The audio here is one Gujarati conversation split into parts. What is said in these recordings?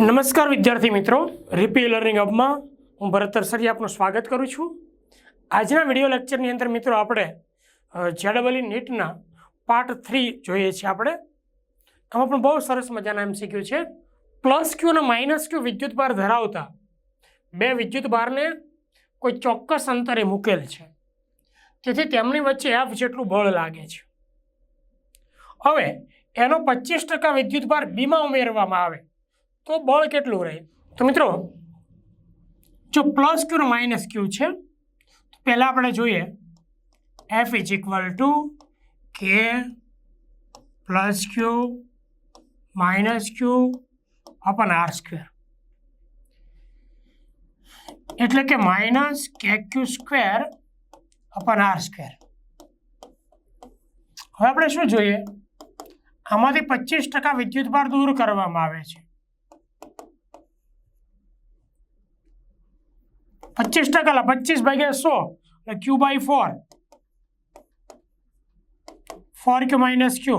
નમસ્કાર વિદ્યાર્થી મિત્રો રિપી લર્નિંગ હબમાં હું ભરત તરસરી આપનું સ્વાગત કરું છું. આજના વીડિયો લેક્ચરની અંદર મિત્રો આપણે જેડબલી નીટના પાર્ટ થ્રી જોઈએ છીએ આપણે. આમાં પણ બહુ સરસ મજાના એમ શીખ્યું છે. પ્લસ ક્યુ અને માઇનસ ક્યુ વિદ્યુત ભાર ધરાવતા બે વિદ્યુત ભારને કોઈ ચોક્કસ અંતરે મૂકેલ છે. તેથી તેમની વચ્ચે એફ જેટલું બળ લાગે છે. હવે, એનો પચીસ ટકા વિદ્યુત ભાર બીમાં ઉમેરવામાં આવે. તો બળ કેટલું રહે? તો મિત્રો, જો પ્લસ ક્યુ માઇનસ ક્યુ છે પહેલાં આપણે જોઈએ F is equal to K plus Q minus Q upon R square એટલે કે minus K Q square upon R square હવે આપણે શું જોઈએ? આમાંથી પચીસ ટકા વિદ્યુતભાર દૂર કરવામાં આવે છે. પચીસ ટકા લા, પચીસ ભાગ્યા સો, એટલે Q by four four Q minus Q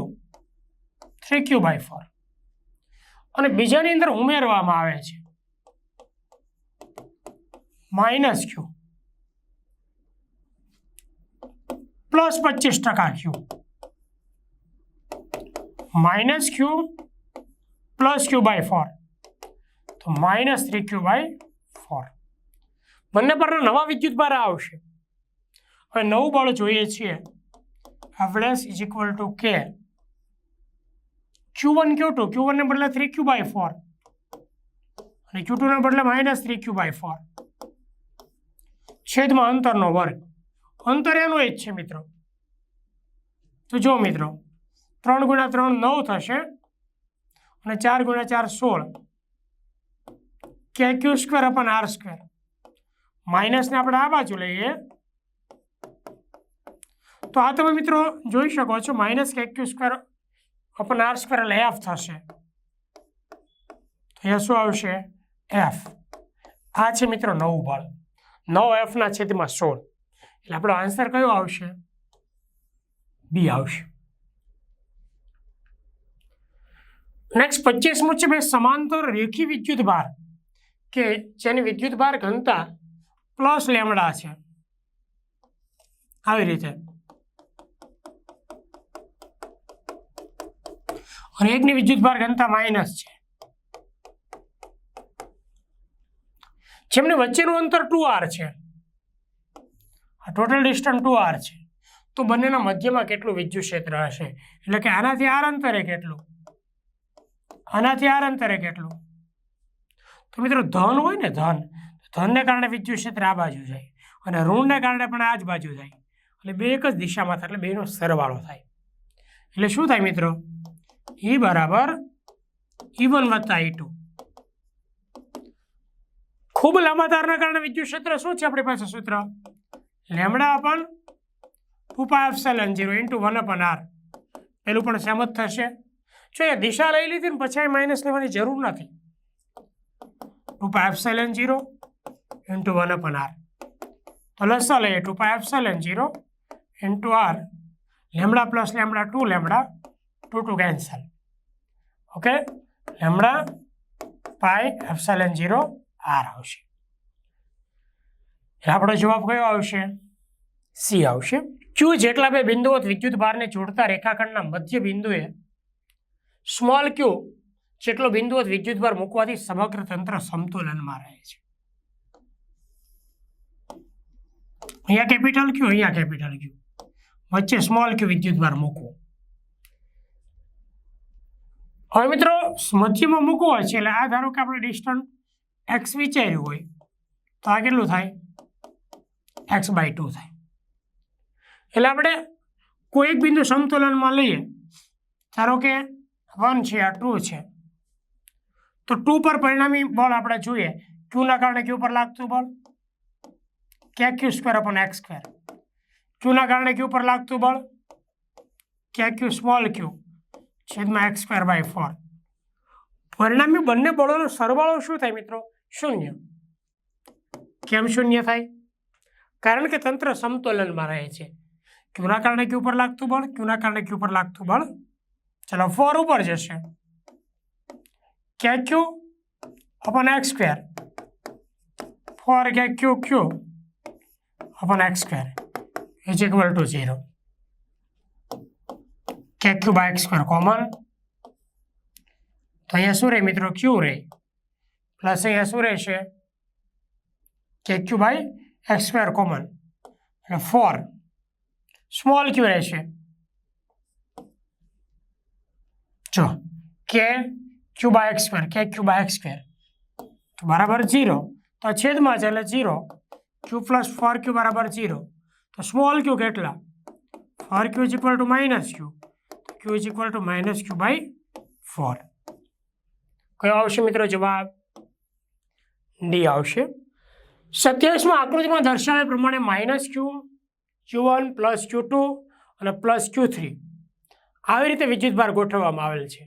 three Q by four અને બીજાની અંદર ઉમેરવામાં આવે છે. માઇનસ ક્યુ પ્લસ પચીસ ટકા Q minus Q plus Q by four તો minus three Q by four બંને પરના નવા વિદ્યુત ભાર આવશે. હવે નવું બળ જોઈએ છીએ. F less is equal to K Q one Q two Q વનને બદલે થ્રી ક્યુ બાય ફોર અને ક્યુ ટુને બદલે minus three Q by four છેદમાં અંતરનો વર્ગ. અંતર એનું એ જ છે મિત્રો. તો જો મિત્રો, ત્રણ ગુણ્યા ત્રણ નવ થશે અને ચાર ગુણ્યા ચાર સોળ. K Q square upon R square માઇનસને આપણે આ બાજુ લઈએ. તો આ તમે મિત્રો જોઈ શકો છો, minus K Q square upon R square એટલે એફ થશે. તો એ શું આવશે? એફ. આ છે મિત્રો નવું બળ નવ એફના છેદમાં સોળ. એટલે આપણો આન્સર કયો આવશે? બી આવશે. નેક્સ્ટ પચીસમું છે ભાઈ સમાંતર રેખી વિદ્યુત ભાર કે જેની વિદ્યુત ભાર ઘનતા પ્લસ લેમડા છે. આવી રીતે. અને એકની વિદ્યુતભાર ઘનતા માઇનસ છે. જેમની વચ્ચેનું અંતર ટુ આર છે. આ ટોટલ ડિસ્ટન્સ ટુ આર છે. તો બંનેના મધ્યમાં કેટલું વિદ્યુત ક્ષેત્ર હશે? એટલે કે આનાથી આર અંતરે કેટલું? આનાથી આર અંતરે કેટલું? તો મિત્રો ધન હોય ને ધન ધનને કારણે વિદ્યુત ક્ષેત્ર આ બાજુ જાય અને ઋણને કારણે પણ આ જ બાજુ જાય. એટલે બે એક જ દિશામાં થાય, એટલે બેનો સરવાળો થાય. એટલે શું થાય મિત્રો? ઈ બરાબર ઈ વન વત્તા ઈ ટુ ખૂબ લાંબા તારના કારણે વિદ્યુત ક્ષેત્ર શું છે આપણી પાસે સૂત્ર? Lambda upon two pi epsilon zero into one upon R પેલું પણ સહેમત થશે. જો એ દિશા લઈ લીધી ને પછી માઇનસ લેવાની જરૂર નથી. Two pi epsilon zero into one upon R તો લસા લઈએ two pi epsilon zero into R lambda plus lambda two lambda two two cancel okay lambda pi epsilon એટલે આપણો જવાબ કયો આવશે? સી આવશે. ક્યુ જેટલા બે બિંદુઓ વિદ્યુત ભારને જોડતા રેખાખંડના મધ્ય બિંદુએ સ્મોલ ક્યુ જેટલો બિંદુઓ વિદ્યુત ભાર મૂકવાથી સમગ્ર તંત્ર સમતુલનમાં રહે છે. અહીંયા કેપિટલ ક્યુ? અહીંયા કેપિટલ ક્યુ? વચ્ચે સ્મોલ ક્યુ વિદ્યુત ભાર મૂકવો. હવે મિત્રો, મધ્યમાં મૂકવો છે, એટલે આ ધારો કે આપણે ડિસ્ટન્સ એક્સ વિચાર્યું હોય, તો આ કેટલું થાય? એક્સ બાય ટુ થાય. એટલે આપણે કોઈ એક બિંદુ સંતુલનમાં લઈએ. ધારો કે વન છે, આ ટુ છે. તો ટુ પર પરિણામી બળ આપણે જોઈએ. ક્યુના કારણે ક્યુ પર લાગતું બળ? K Q square upon X square. ક્યુના કારણે ક્યુ પર લાગતું બળ? ક્યાં ક્યુ સ્મોલ ક્યુ છેદમાં એક્સ સ્ક્વેર બાય ફોર. પરિણામી બંને બળોનો સરવાળો શું થાય મિત્રો? શૂન્ય. કેમ શૂન્ય થાય? કારણ કે તંત્ર સમતુલનમાં રહે છે. ક્યુના કારણે ક્યુ પર લાગતું બળ? ક્યુના કારણે ક્યુ પર લાગતું બળ? ચલો ફોર ઉપર જશે. ક્યાં Q upon X square. Four ક્યાં Q Q? Upon x square is equal to zero K Q by X square common તો અહીંયા શું રહે મિત્રો? ક્યુ રહે. પ્લસ અહીંયા શું રહેશે? K Q by X square common એટલે ફોર સ્મોલ ક્યુ રહેશે. જો K Q by X square K Q by X square બરાબર ઝીરો તો છેદમાં છે એટલે zero Q plus four Q બરાબર ઝીરો તો સ્મોલ ક્યુ કેટલા? Four Q is equal to minus Q Q is equal to minus Q by four કયો આવશે મિત્રો જવાબ? ડી આવશે. સત્યાવીસમાં આકૃતિમાં દર્શાવ્યા પ્રમાણે minus Q Q one plus Q two અને પ્લસ ક્યુ થ્રી આવી રીતે વિદ્યુતભાર ગોઠવવામાં આવેલ છે.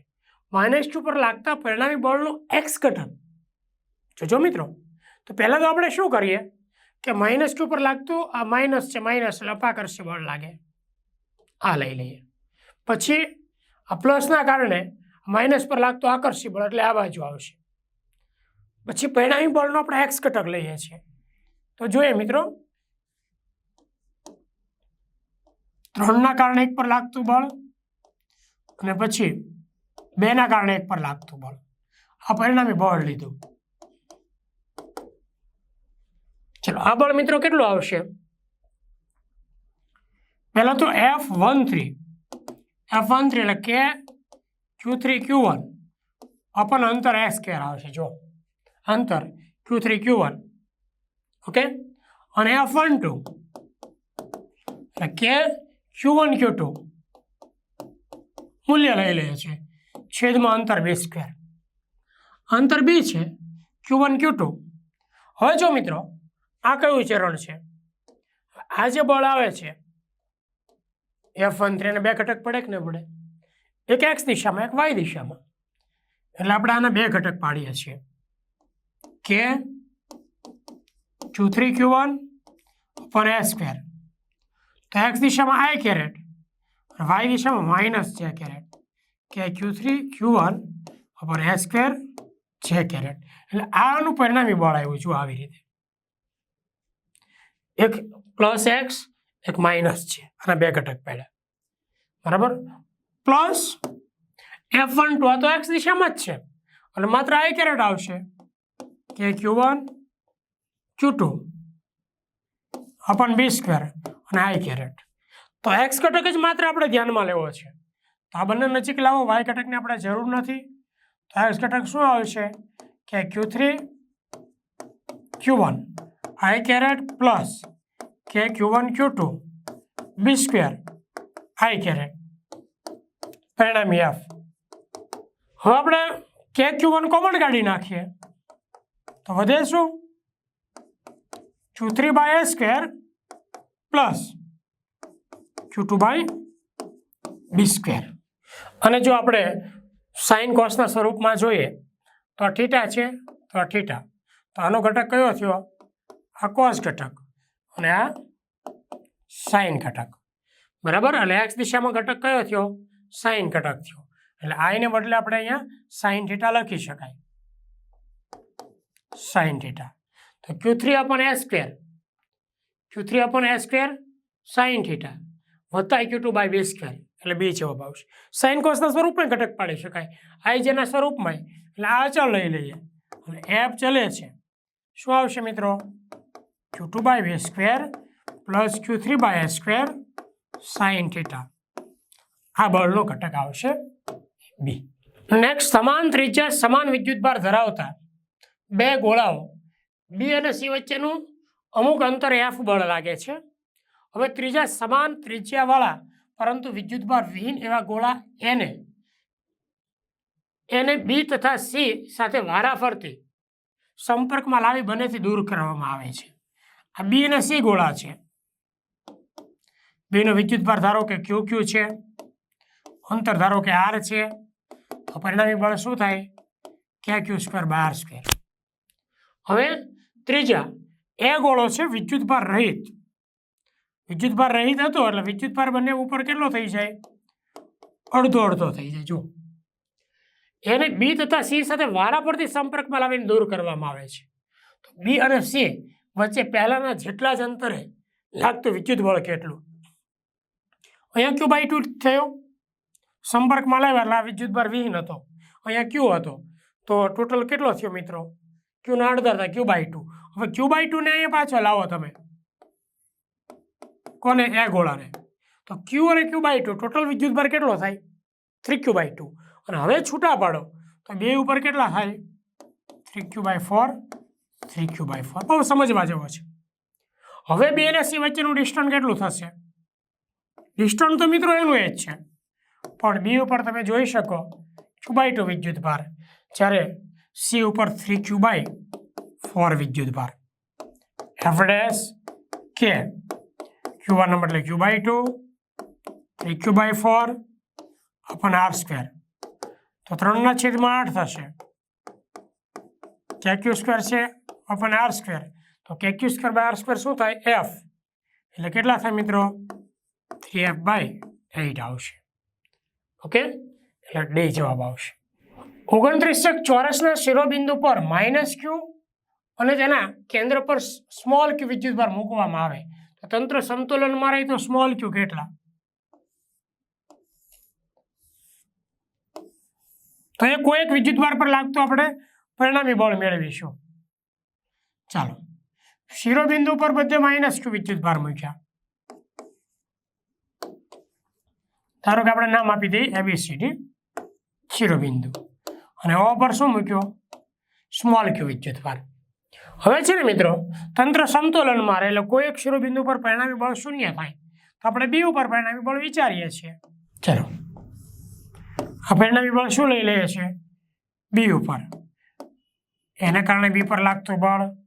માઇનસ ક્યુ પર લાગતા પરિણામી બળનું એક્સ ઘટક. જોજો મિત્રો. તો પહેલાં તો આપણે શું કરીએ? કે માઇનસ ટુ પર લાગતું, આ માઇનસ છે માઇનસ એટલે અપાકર્ષી બળ લાગે. આ લઈ લઈએ. પછી આ પ્લસના કારણે માઇનસ પર લાગતું આકર્ષી બળ એટલે આ બાજુ આવશે. પછી પરિણામી બળનો આપણે એક્સ ઘટક લઈએ છીએ. તો જોઈએ મિત્રો. ત્રણના કારણે એક પર લાગતું બળ અને પછી બેના કારણે એક પર લાગતું બળ. આ પરિણામી બળ લીધું. ચલો, આ બળ મિત્રો કેટલું આવશે? પહેલાં તો F one three F one three એટલે કે Q three Q one upon અંતર એક્સ સ્કેર આવશે, જો. અંતર Q three Q one okay? અને એફ વન ટુ એટલે કે ક્યુ વન ક્યુ ટુ મૂલ્ય લઈ લઈએ છીએ છેદમાં અંતર બે સ્ક્વેર અંતર બી છે ક્યુ વન ક્યુ ટુ હવે જો મિત્રો આ કયું ચરણ છે? આ જે બળ આવે છે એફ વન થ્રી બે ઘટક પડે કે ન પડે? એક એક્સ દિશામાં, એક વાય દિશામાં. એટલે આપણે આના બે ઘટક પાડીએ છીએ. કે ટુ થ્રી ક્યુ વન પર એ સ્ક્વેર તો એક્સ દિશામાં આઈ કેરેટ વાય દિશામાં minus J caret K Q three Q one પર એ સ્ક્વેર જે કેરેટ એટલે આનું પરિણામી બળ આવ્યું છું આવી રીતે. એક પ્લસ એક્સ એક માઇનસ છે. અને બે ઘટક પડ્યા. બરાબર? પ્લસ એફ વન ટુ આ તો એક્સ દિશામાં જ છે. અને માત્ર આઈ કેરેટ આવશે. K Q one Q two upon B square અને આઈ કેરેટ તો એક્સ ઘટક જ માત્ર આપણે ધ્યાનમાં લેવો છે. તો આ બંને નજીક લાવો વાય ઘટકની આપણે જરૂર નથી. તો એક્સ ઘટક શું આવશે? K Q three Q one I caret plus K Q one Q two B square I caret પરિણામી એફ હવે આપણે કે ક્યુ કોમન કાઢી નાખીએ. તો વધે શું Q three by A square plus Q two by B square અને જો આપણે સાઇન કોસના સ્વરૂપમાં જોઈએ, તો થીટા છે, તો થીટા તો આનો ઘટક કયો થયો? આ કોસ ઘટક અને આ સાઇન ઘટક. બરાબર? એટલે એક્સ દિશામાં ઘટક કયો થયો? સાઇન ઘટક થયો. એટલે આઈને બદલે આપણે અહીંયા સાઇન થીટા લખી શકાય. સાઇન થીટા તો Q three upon A square Q three upon A square sine theta વત્તા Q two by B square એટલે બે જવાબ આવશે. સાઇન કોસના સ્વરૂપમાં ઘટક પાડી શકાય. આઈ જેના સ્વરૂપમાં એટલે આ અચળ લઈ લઈએ. અને એફ ચલે છે. શું આવશે મિત્રો? Q two by B square plus Q three by square sine આ બળનો ઘટક આવશે બી નેક્સ્ટ સમાન ત્રિજ્યા સમાન વિદ્યુતભાર ધરાવતા બે ગોળાઓ બી અને સી વચ્ચેનું અમુક અંતર એફ બળ લાગે છે. હવે ત્રીજા સમાન ત્રિજ્યાવાળા, પરંતુ વિદ્યુતભાર વિહીન એવા ગોળા એને એને બી તથા સી સાથે વારાફરતી સંપર્કમાં લાવી બંનેથી દૂર કરવામાં આવે છે. આ બી અને સી ગોળા છે. બેનો વિદ્યુતભાર ધારો કે ક્યુ ક્યુ છે, અંતર ધારો કે આર છે, તો પરિણામી બળ શું થાય? કે ક્યુ સ્ક્વેર બાર સ્ક્વેર. હવે ત્રીજા, એ ગોળો છે વિદ્યુતભાર રહિત. વિદ્યુતભાર રહિત હતો એટલે વિદ્યુતભાર બંને ઉપર કેટલો થઈ જાય? અડધો અડધો થઈ જાય જો એને બી તથા સી સાથે વારાફરતી સંપર્કમાં લાવીને દૂર કરવામાં આવે છે. તો બી અને સી વચ્ચે પહેલાંના જેટલા જ અંતરે લાગતું વિદ્યુત બળ કેટલું? અહીંયા ક્યુ બાય ટુ થયો? સંપર્કમાં લાવ્યા એટલે આ વિદ્યુત ભાર વિહીન હતો. અહીંયા ક્યુ હતો? તો ટોટલ કેટલો થયો મિત્રો? ક્યુના અડધા થાય ક્યુ બાય ટુ હવે ક્યુ બાય ટુને અહીંયા પાછો લાવો તમે. કોને? એ ગોળાને તો ક્યુ અને ક્યુ બાય ટુ ટોટલ વિદ્યુત ભાર કેટલો થાય? થ્રી ક્યુ બાય ટુ અને હવે છૂટા પાડો. તો બે ઉપર કેટલા થાય? Three Q by four. Three Q by four બહુ સમજવા જેવો છે. હવે બે અને સી વચ્ચેનું ડિસ્ટન્સ કેટલું થશે? ડિસ્ટન્સ તો મિત્રો એનું એ જ છે. પણ બી ઉપર તમે જોઈ શકો ક્યુ બાય ટુ વિદ્યુત ભાર. જ્યારે સી ઉપર થ્રી ક્યુ બાય ફોર વિદ્યુત ભાર. એફ ડેસ કે ક્યુ વન એટલે Q by two three Q by four upon R square તો ત્રણના છેદમાં આઠ થશે. કે ક્યુ સ્ક્વેર છે? અપન આર સ્ક્વેર તો K Q square by R square શું થાય? એફ એટલે કેટલા થાય મિત્રો? થ્રી એફ બાય એઇટ આવશે. ઓકે? એટલે ડે જવાબ આવશે. ઓગણત્રીસક ચોરસના શિરોબિંદુ પર માઇનસ ક્યુ અને તેના કેન્દ્ર પર સ્મોલ ક્યુ વિદ્યુતભાર મૂકવામાં આવે. તો તંત્ર સંતુલનમાં રહે તો સ્મોલ ક્યુ કેટલા? તો એ કોઈ એક વિદ્યુત પર લાગતું આપણે પરિણામી બળ મેળવીશું. ચાલો. શિરોબિંદુ પર બધે માઇનસ ટુ વિદ્યુત ભાર મૂક્યા. ધારો કે આપણે નામ આપી દઈએ એબીસીડી શિરોબિંદુ. અને ઓ પર શું મૂક્યો? સ્મોલ ક્યુ વિદ્યુત ભાર. હવે છે ને મિત્રો, તંત્ર સંતુલનમાં રહે એટલે કોઈ એક શિરોબિંદુ પર પરિણામી બળ શૂન્ય થાય. તો આપણે બી ઉપર પરિણામી બળ વિચારીએ છીએ. ચાલો. આ પરિણામી બળ શું લઈ લઈએ છીએ બી ઉપર. એને કારણે બી પર લાગતું બળ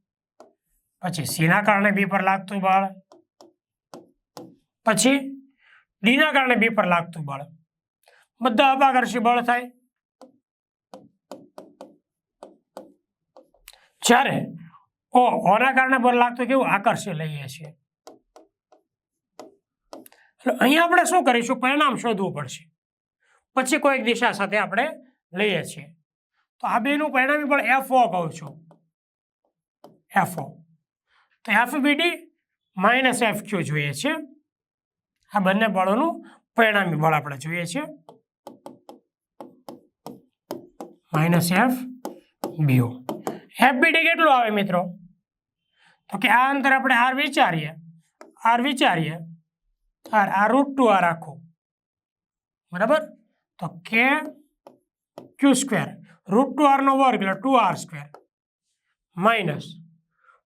પછી સીના કારણે બી પર લાગતું બળ. પછી ડીના કારણે બી પર લાગતું બળ. બધા અપાકર્ષી બળ થાય. જ્યારે ઓ ઓના કારણે પર લાગતું કેવું? આકર્ષી લઈએ છીએ. અહીંયા આપણે શું કરીશું? પરિણામ શોધવું પડશે. પછી કોઈક દિશા સાથે આપણે લઈએ છીએ. તો આ બેનું પરિણામી પણ એફ ઓ કહું છું. એફ ઓ તો F BD minus F Q જોઈએ છે. આ બંને બળોનું પરિણામી બળ આપણે જોઈએ છે. Minus F BO F BD કેટલું આવે મિત્રો? તો કે આ અંતર આપણે આર વિચારીએ. આર વિચારીએ. આર આ રૂટ ટુ આર આખું બરાબર? તો K Q square root two આરનો વર્ગ એટલે two R square minus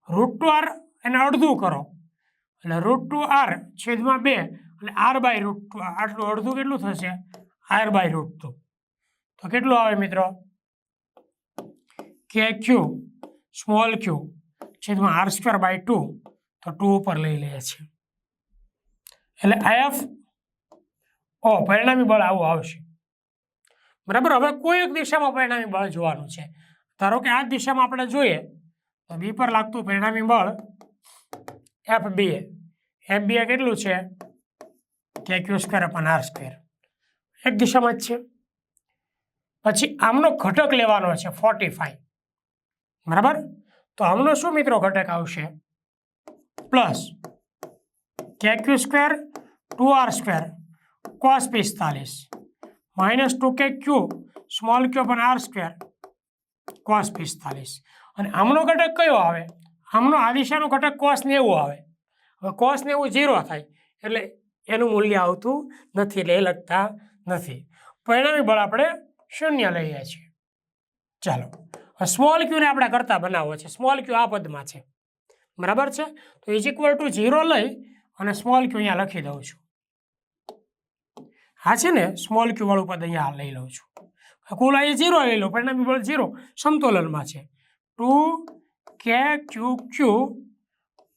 root two R એને અડધું કરો. એટલે રૂટ ટુ આર છેદમાં બે, એટલે આર બાય રૂટ ટુ આટલું અડધું કેટલું થશે? આર બાય રૂટ ટુ તો કેટલું આવે મિત્રો? કે ક્યુ સ્મોલ ક્યુ છેદમાં આર સ્ક્વેર બાય ટુ તો ટુ ઉપર લઈ લઈએ છીએ એટલે આઈએફ ઓ, પરિણામી બળ આવું આવશે. બરાબર? હવે કોઈ એક દિશામાં પરિણામી બળ જોવાનું છે. ધારો કે આ જ દિશામાં આપણે જોઈએ, તો બી પર લાગતું પરિણામી બળ એફ બી એફ બી કેટલું છે? K Q square upon R square એક દિશામાં જ છે. પછી આમનો ઘટક લેવાનો છે ફોર્ટી ફાઈવ બરાબર? તો આમનો શું મિત્રો ઘટક આવશે? Plus K Q square two R square cos પિસ્તાલીસ. Minus two K Q small Q પણ આર સ્ક્વેર કોસ પિસ્તાલીસ. અને આમનો ઘટક કયો આવે? આમનો આ દિશાનો ઘટક કોસ નેવું આવે. હવે કોસ નેવું ઝીરો થાય, એટલે એનું મૂલ્ય આવતું નથી, એટલે એ લખતા નથી. પરિણામી બળ આપણે શૂન્ય લઈએ છીએ. ચાલો સ્મોલ ક્યુને આપણે કરતા બનાવવો છે. સ્મોલ ક્યુ આ પદમાં છે. બરાબર છે? તો ઇઝ ઇક્વલ ટુ ઝીરો લઈ અને સ્મોલ ક્યુ અહીંયા લખી દઉં છું. હા છે ને સ્મોલ ક્યુ વાળું પદ અહીંયા લઈ લઉં છું. કુલ અહીંયા ઝીરો લઈ લો, પરિણામી બળ ઝીરો સમતોલનમાં છે. Two K Q Q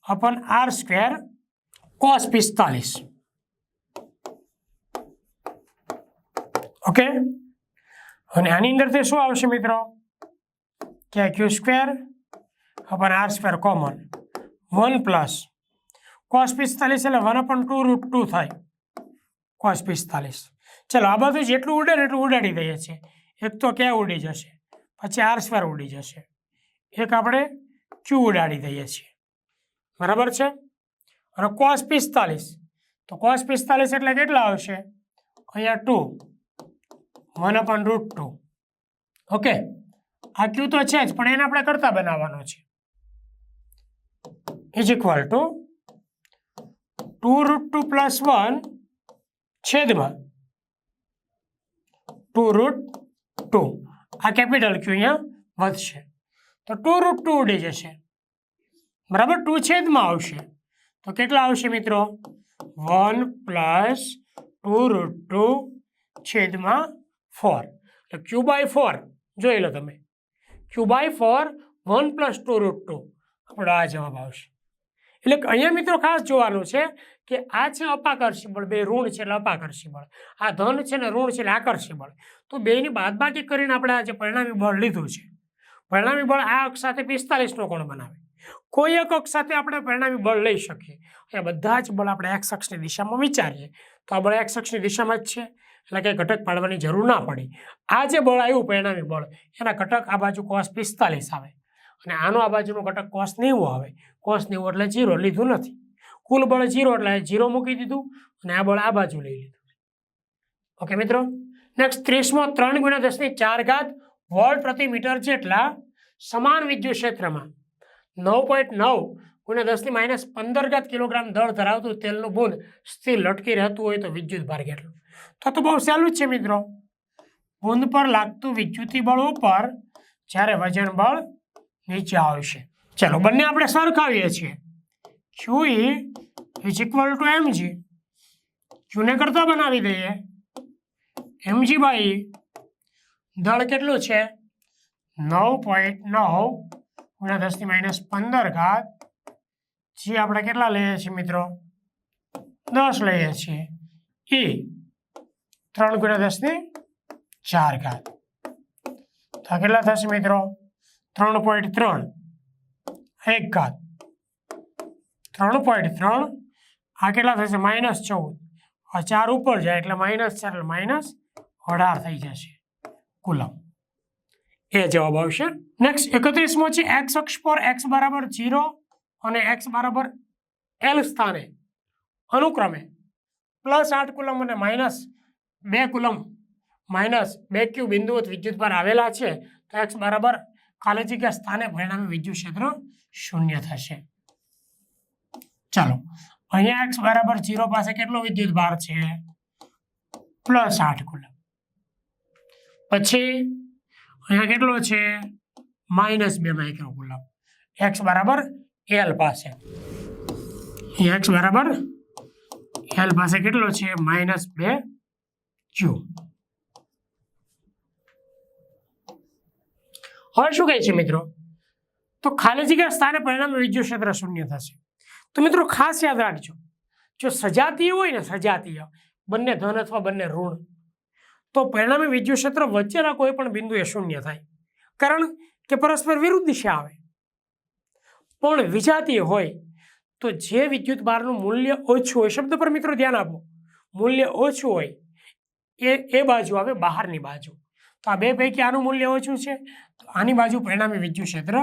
upon R square cos પિસ્તાલીસ. ઓકે? અને આની અંદરથી શું આવશે મિત્રો? K Q square upon R square common. One plus cos પિસ્તાલીસ એટલે one upon two root two થાય. કોસ પિસ્તાલીસ. ચલો, આ બધું જેટલું ઉડે ને એટલું ઉડાડી દઈએ છીએ. એક તો કે ઉડી જશે? પછી આર સ્ક્વેર ઉડી જશે. એક આપણે ક્યુ ઉડાડી દઈએ છીએ. બરાબર છે? અને કોસ પિસ્તાલીસ તો કોસ પિસ્તાલીસ એટલે કેટલા આવશે? અહીંયા two one upon root two okay આ ક્યુ તો છે જ, પણ એને આપણે કરતા બનાવવાનો છે. Is equal to two root two plus one છેદમાં ટુ રૂટ ટુ આ કેપિટલ ક્યુ અહીંયા વધશે. તો ટુ રૂટ ટુ ઉડી જશે. બરાબર? ટુ છેદમાં આવશે. તો કેટલા આવશે મિત્રો? One plus two root two છેદમાં ફોર. એટલે ક્યુ બાય ફોર? જોઈ લો તમે. Q by four, one plus two root two. આપણો આ જવાબ આવશે. એટલે અહીંયા મિત્રો ખાસ જોવાનું છે કે આ છે અપાકર્ષી બળ બે ઋણ છે એટલે અપાકર્ષી બળ આ ધન છે ને ઋણ છે એટલે આકર્ષી બળ તો બેની બાદબાકી કરીને આપણે આ જે પરિણામી બળ લીધું છે. પરિણામી બળ આ અક્ષ સાથે પિસ્તાલીસનો કોણ બનાવે? કોઈ એક અક્ષ સાથે આપણે પરિણામી બળ લઈ શકીએ. એ બધા જ બળ આપણે એક્સ અક્ષની દિશામાં વિચારીએ. તો આ બળ એક્સ અક્ષની દિશામાં જ છે. એટલે કે ઘટક પાડવાની જરૂર ના પડી. આ જે બળ આવ્યું પરિણામી બળ, એના ઘટક આ બાજુ કોસ પિસ્તાલીસ આવે. અને આનો આ બાજુનો ઘટક કોસ નેવું આવે. કોસ નેવું એટલે જીરો લીધું નથી. કુલ બળ જીરો એટલે જીરો મૂકી દીધું અને આ બળ આ બાજુ લઈ લીધું. ઓકે મિત્રો? નેક્સ્ટ ત્રીસમો ત્રણ ગુણ્યા દસની ચાર ઘાત વોલ્ટ પ્રતિ મીટર જેટલા સમાન વિદ્યુત ક્ષેત્રમાં નવ પોઈન્ટ નવ ગુણ્યા દસની માઇનસ પંદર ગત કિલોગ્રામ દળ ધરાવતું તેલનું બુંદ સ્થિર લટકી રહેતું હોય તો વિદ્યુત ભાર કેટલો? તો તો બહુ સહેલું જ છે મિત્રો. બુંદ પર લાગતું વિદ્યુતી બળ ઉપર જ્યારે વજન બળ નીચે આવશે. ચલો, બંને આપણે સરખાવીએ છીએ. Q is equal to MG ક્યુને કરતા બનાવી દઈએ. એમજી બાઈ દળ કેટલું છે? નવ પોઈન્ટ નવ ગુણ્યા દસની માઇનસ પંદર ઘાત. જે આપણે કેટલા લઈએ છીએ મિત્રો? દસ લઈએ છીએ. એ ત્રણ ગુણ્યા દસની ચાર ઘાત. તો કેટલા થશે મિત્રો? ત્રણ પોઈન્ટ ત્રણ. એક ઘાત. ત્રણ પોઈન્ટ ત્રણ. આ કેટલા થશે? માઇનસ ચૌદ. આ ચાર ઉપર જાય એટલે માઇનસ ચાર એટલે માઇનસ અઢાર થઈ જશે. કુલમ. એ જવાબ આવશે. નેક્સ્ટ એકત્રીસમો છે એક્સ અક્ષ પર એક્સ બરાબર જીરો અને એક્સ બરાબર એલ સ્થાને. અનુક્રમે પ્લસ આઠ કુલમ અને માઇનસ બે કુલમ માઇનસ બે ક્યુ બિંદુઓ વિદ્યુત પર આવેલા છે, તો એક્સ બરાબર જગ્યા સ્થાને પરિણામે વિદ્યુત ક્ષેત્ર શૂન્ય થશે. ચાલો, અહીંયા એક્સ બરાબર જીરો પાસે કેટલો વિદ્યુત ભાર છે? પ્લસ આઠ કુલમ. પછી અહીંયા કેટલો છે? માઇનસ બે માઇક્રો કુલમ એક્સ બરાબર એલ પાસે. એક્સ બરાબર એલ પાસે કેટલો છે? માઇનસ બે ક્યુ હવે શું કહે છે મિત્રો? તો ખાલી જગ્યા સ્થાને પરિણામે વિદ્યુત ક્ષેત્ર શૂન્ય થશે. તો મિત્રો ખાસ યાદ રાખજો. જો સજાતીય હોય ને સજાતીય, બંને ધન અથવા બંને ઋણ તો પરિણામે વિદ્યુત ક્ષેત્ર વચ્ચેના કોઈ પણ બિંદુએ શૂન્ય થાય. કારણ કે પરસ્પર વિરુદ્ધ દિશા આવે. પણ વિજાતીય હોય, તો જે વિદ્યુત બારનું મૂલ્ય ઓછું હોય, શબ્દ પર મિત્રો ધ્યાન આપો. મૂલ્ય ઓછું હોય, એ એ બાજુ આવે, બહારની બાજુ. તો આ બે પૈકી આનું મૂલ્ય ઓછું છે, તો આની બાજુ પરિણામે વિદ્યુત ક્ષેત્ર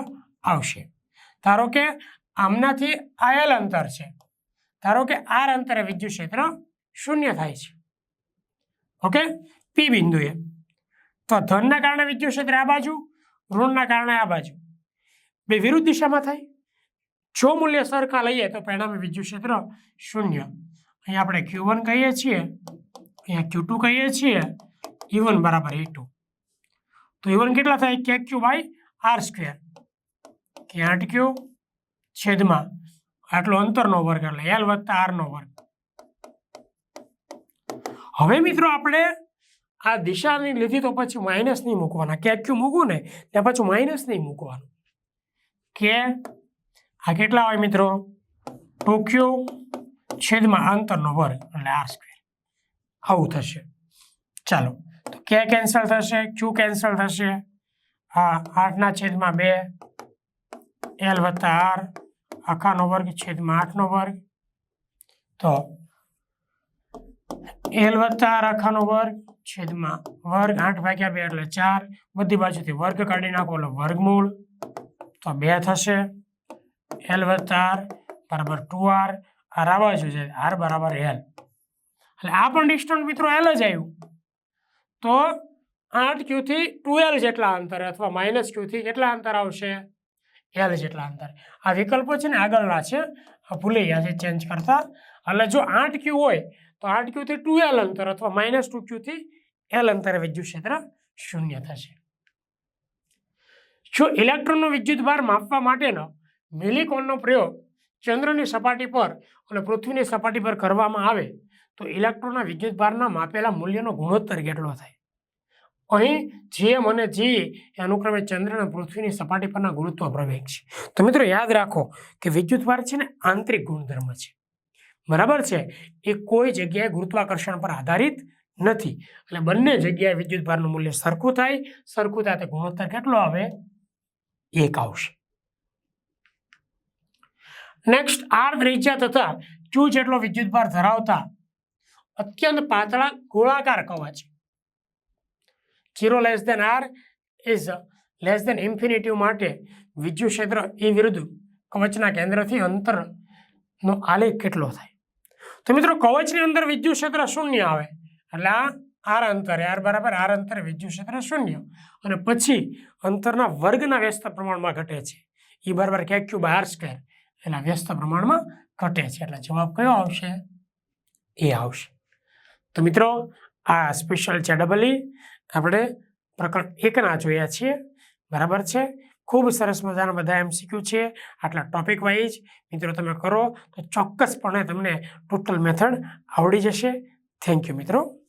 આવશે. ધારો કે આમનાથી આયલ અંતર છે. ધારો કે આર અંતરે વિદ્યુત ક્ષેત્ર શૂન્ય થાય છે. ઓકે? પી બિંદુએ તો ધનના કારણે વિદ્યુત ક્ષેત્ર આ બાજુ, ઋણના કારણે આ બાજુ. બે વિરુદ્ધ દિશામાં થાય. જો મૂલ્ય સરખા લઈએ તો પરિણામે વિદ્યુત ક્ષેત્ર શૂન્ય. અહીંયા આપણે ક્યુ વન કહીએ છીએ. અહીંયા ક્યુ ટુ કહીએ છીએ. ઈ વન બરાબર એ ટુ તો ઈ વન કેટલા થાય? કે ક્યુ બાય આર સ્ક્વેર કે આઠ ક્યુ છેદમાં આટલો અંતરનો વર્ગ એટલે એલ વત્તા આરનો વર્ગ. હવે મિત્રો આપણે આ દિશાની લીધી તો પછી માઇનસ નહીં મૂકવાના. કે ક્યુ મૂકવું ને? ત્યાં પાછું માઇનસ નહીં મૂકવાનું. કે આ કેટલા હોય મિત્રો? ટુ ક્યુ છેદમાં અંતરનો વર્ગ, એટલે આર સ્ક્વેર. આવું થશે. ચાલો, તો કે કેન્સલ થશે? ક્યુ કેન્સલ થશે? આ આઠના છેદમાં બે એલ વત્તા આર, આખાનો વર્ગ છેદમાં આઠનો વર્ગ. તો એલ વત્તા આર, આખાનો વર્ગ છેદમાં વર્ગ આઠ ભાગ્યા બે એટલે ચાર. બધી બાજુથી વર્ગ કાઢી નાખો એટલે વર્ગમૂળ. તો બે થશે. એલ વત્તા આર બરાબર ટુ આર. આર આ બાજુ છે. આર બરાબર એલ. એટલે આ પણ ડિસ્ટન્સ મિત્રો એલ જ આવ્યું. તો આઠ ક્યુથી ટુ એલ જેટલા અંતરે અથવા માઇનસ ક્યુથી કેટલા અંતર આવશે? એલ જેટલા અંતર. આ વિકલ્પો છે ને આગળના છે. ભૂલી ગયા છે ચેન્જ કરતા. એટલે જો આઠ ક્યુ હોય તો આઠ ક્યુથી ટુ એલ અંતર અથવા માઇનસ ટુ ક્યુથી એલ અંતરે વિદ્યુત ક્ષેત્ર શૂન્ય થશે. જો ઇલેક્ટ્રોનનો વિદ્યુત ભાર માપવા માટેનો મિલિકોનનો પ્રયોગ ચંદ્રની સપાટી પર અને પૃથ્વીની સપાટી પર કરવામાં આવે, તો ઇલેક્ટ્રોનના વિદ્યુત ભારના માપેલા મૂલ્યનો ગુણોત્તર કેટલો થાય? અહીં જીએમ અને જી એ અનુક્રમે ચંદ્ર અને પૃથ્વીની સપાટી પરના ગુરુત્વ પ્રવેગ છે. તો મિત્રો યાદ રાખો કે વિદ્યુત ભાર છે ને આંતરિક ગુણધર્મ છે. બરાબર છે? એ કોઈ જગ્યાએ ગુરુત્વાકર્ષણ પર આધારિત નથી. એટલે બંને જગ્યાએ વિદ્યુત ભારનું મૂલ્ય સરખું થાય સરખું થાય તો ગુણોત્તર કેટલો આવે? એક આવશે. નેક્સ્ટ આર ત્રિજ્યા તથા ક્યુ જેટલો વિદ્યુત ભાર ધરાવતા અત્યંત પાતળા ગોળાકાર કવચ zero less than R is less than infinity માટે વિદ્યુત ક્ષેત્ર એ વિરુદ્ધ કવચના કેન્દ્રથી અંતરનો આલેખ કેટલો થાય? તો મિત્રો કવચની અંદર વિદ્યુત ક્ષેત્ર શૂન્ય આવે. એટલે આ આર અંતરે આર બરાબર આર અંતરે વિદ્યુત ક્ષેત્ર શૂન્ય. અને પછી અંતરના વર્ગના વ્યસ્ત પ્રમાણમાં ઘટે છે. ઈ બરાબર કે ક્યુબ આર સ્ક્વેર. એના વ્યસ્ત પ્રમાણમાં ઘટે છે. એટલે જવાબ કયો આવશે? એ આવશે. તો મિત્રો, આ સ્પેશિયલ ચેડબલી આપણે પ્રકરણ એકના જોયા છીએ. બરાબર છે? ખૂબ સરસ મજાના બધા એમસીક્યુ છે. આટલા ટોપિક વાઇઝ મિત્રો, તમે કરો તો ચોક્કસપણે તમને ટોટલ મેથડ આવડી જશે. થેન્ક યુ મિત્રો.